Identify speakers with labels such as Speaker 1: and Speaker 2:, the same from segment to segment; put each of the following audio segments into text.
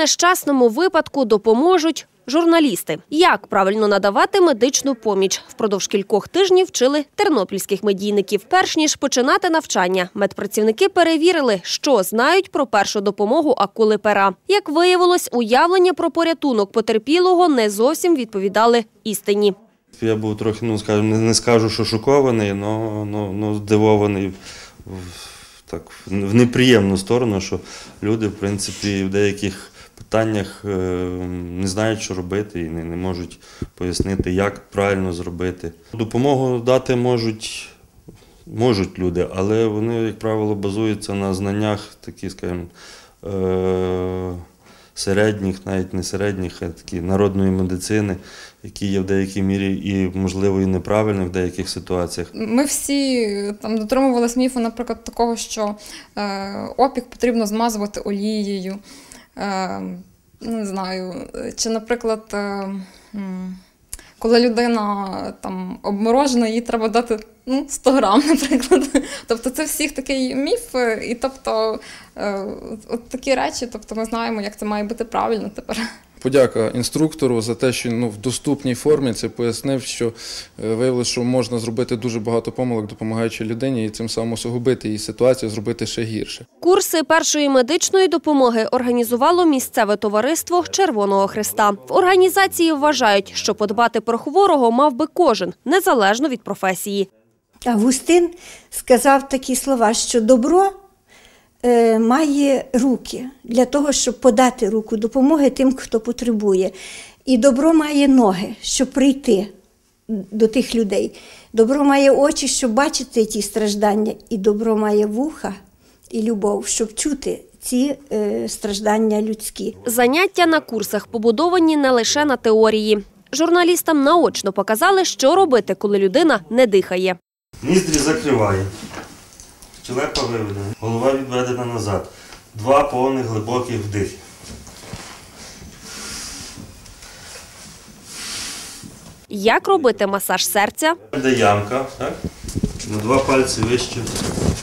Speaker 1: нещасному випадку допоможуть. Журналісти, як правильно надавати медичну поміч, впродовж кількох тижнів вчили тернопільських медійників. Перш ніж починати навчання, медпрацівники перевірили, що знають про першу допомогу акули пера. Як виявилось, уявлення про порятунок потерпілого не зовсім відповідали істині.
Speaker 2: Я був трохи, ну скажімо, не- скажу, що шокований, але здивований в, так, в неприємну сторону, що люди, в принципі, в деяких питаннях е, не знають, що робити, і не, можуть пояснити, як правильно зробити. Допомогу дати можуть, можуть люди, але вони, як правило, базуються на знаннях такі, скажімо, е, середніх, навіть не середніх, а такі народної медицини, які є в деякій мірі і, можливо, і неправильні в деяких ситуаціях.
Speaker 3: Ми всі там дотримувалися міфу, наприклад, такого, що е, опік потрібно змазувати олією. Е, не знаю, чи, наприклад, е, коли людина там обморожена, їй треба дати ну, 100 грам, наприклад. Тобто це всіх такий міф, е, і тобто от такі речі, тобто ми знаємо, як це має бути правильно тепер.
Speaker 4: Подяка інструктору за те, що він, ну, в доступній формі це пояснив, що е, виявилося, що можна зробити дуже багато помилок, допомагаючи людині, і цим самим усугубити її ситуацію, зробити ще гірше.
Speaker 1: Курси першої медичної допомоги організувало місцеве товариство Червоного Христа. В організації вважають, що подбати про хворого мав би кожен, незалежно від професії.
Speaker 5: Августин сказав такі слова, що добро має руки для того, щоб подати руку допомоги тим, хто потребує. І добро має ноги, щоб прийти до тих людей. Добро має очі, щоб бачити ті страждання, і добро має вуха і любов, щоб чути ці е, страждання людські.
Speaker 1: Заняття на курсах побудовані не лише на теорії. Журналістам наочно показали, що робити, коли людина не дихає.
Speaker 2: Ніздрі закриває. Щелепа виведена, голова відведена назад. Два повних глибоких вдихи.
Speaker 1: Як робити масаж серця?
Speaker 2: Де ямка, так? На два пальці вище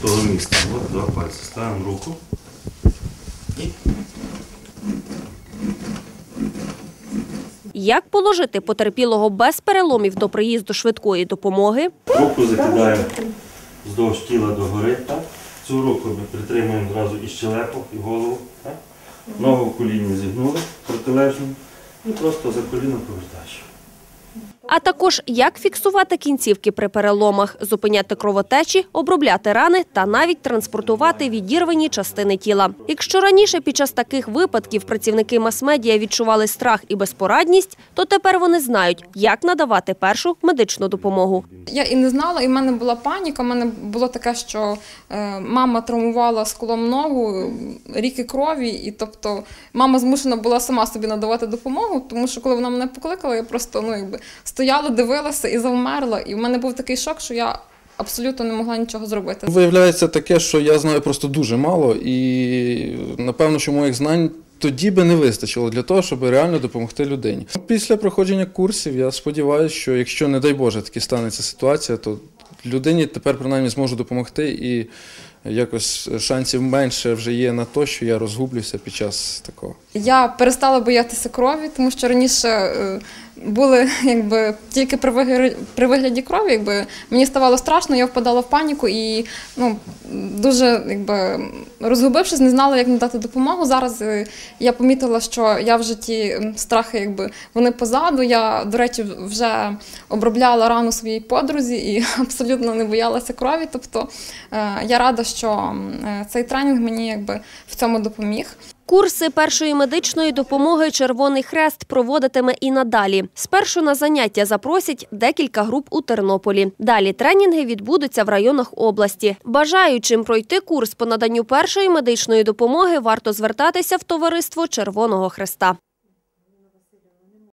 Speaker 2: того місця. От два пальці. Ставимо руку. І
Speaker 1: Як положити потерпілого без переломів до приїзду швидкої допомоги?
Speaker 2: руку закидаємо вздовж тіла догори. Так? Цю руку ми притримуємо одразу і щелепу, і голову. Так? Ногу в коліні зігнули протилежно і просто за коліно повертаєш.
Speaker 1: А також як фіксувати кінцівки при переломах, зупиняти кровотечі, обробляти рани та навіть транспортувати відірвані частини тіла. Якщо раніше під час таких випадків працівники мас-медіа відчували страх і безпорадність, то тепер вони знають, як надавати першу медичну допомогу.
Speaker 3: Я і не знала, і в мене була паніка. У мене було таке, що е, мама травмувала сколом ногу, ріки крові, і тобто мама змушена була сама собі надавати допомогу, тому що коли вона мене покликала, я просто ну якби стояла, дивилася і завмерла. І в мене був такий шок, що я абсолютно не могла нічого зробити.
Speaker 4: Виявляється таке, що я знаю просто дуже мало, і напевно, що моїх знань тоді би не вистачило для того, щоб реально допомогти людині. Після проходження курсів я сподіваюся, що якщо, не дай Боже, таки станеться ситуація, то людині тепер принаймні зможу допомогти і якось шансів менше вже є на те, що я розгублюся під час такого.
Speaker 3: Я перестала боятися крові, тому що раніше е, були якби тільки при вигляді, при вигляді крові, якби мені ставало страшно, я впадала в паніку і ну дуже якби розгубившись, не знала, як надати допомогу. Зараз е, я помітила, що я вже ті страхи, якби вони позаду. Я, до речі, вже обробляла рану своїй подрузі і абсолютно не боялася крові. Тобто е, я рада, що е, цей тренінг мені якби в цьому допоміг.
Speaker 1: Курси першої медичної допомоги Червоний Хрест проводитиме і надалі. Спершу на заняття запросять декілька груп у Тернополі. Далі тренінги відбудуться в районах області. Бажаючим пройти курс по наданню першої медичної допомоги варто звертатися в товариство Червоного Хреста.